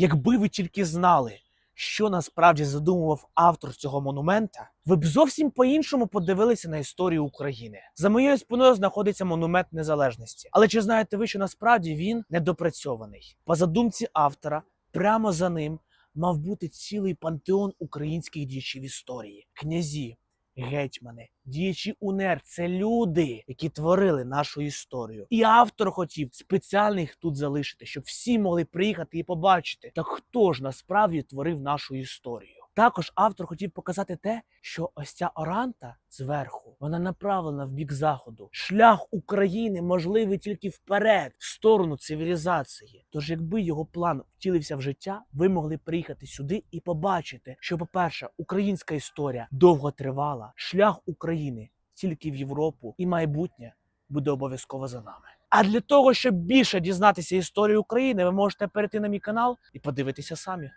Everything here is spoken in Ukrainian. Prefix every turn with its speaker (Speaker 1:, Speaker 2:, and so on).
Speaker 1: Якби ви тільки знали, що насправді задумував автор цього монумента, ви б зовсім по-іншому подивилися на історію України. За моєю спиною знаходиться монумент незалежності. Але чи знаєте ви, що насправді він недопрацьований? По задумці автора, прямо за ним мав бути цілий пантеон українських діячів історії, князі, гетьмани, діячі УНР це люди, які творили нашу історію. І автор хотів спеціально їх тут залишити, щоб всі могли приїхати і побачити, так хто ж насправді творив нашу історію. Також автор хотів показати те, що ось ця оранта зверху вона направлена в бік заходу. Шлях України можливий тільки вперед, в сторону цивілізації. Тож, якби його план втілився в життя, ви могли приїхати сюди і побачити, що, по-перше, українська історія довго тривала, шлях України тільки в Європу, і майбутнє буде обов'язково за нами. А для того, щоб більше дізнатися історію України, ви можете перейти на мій канал і подивитися самі.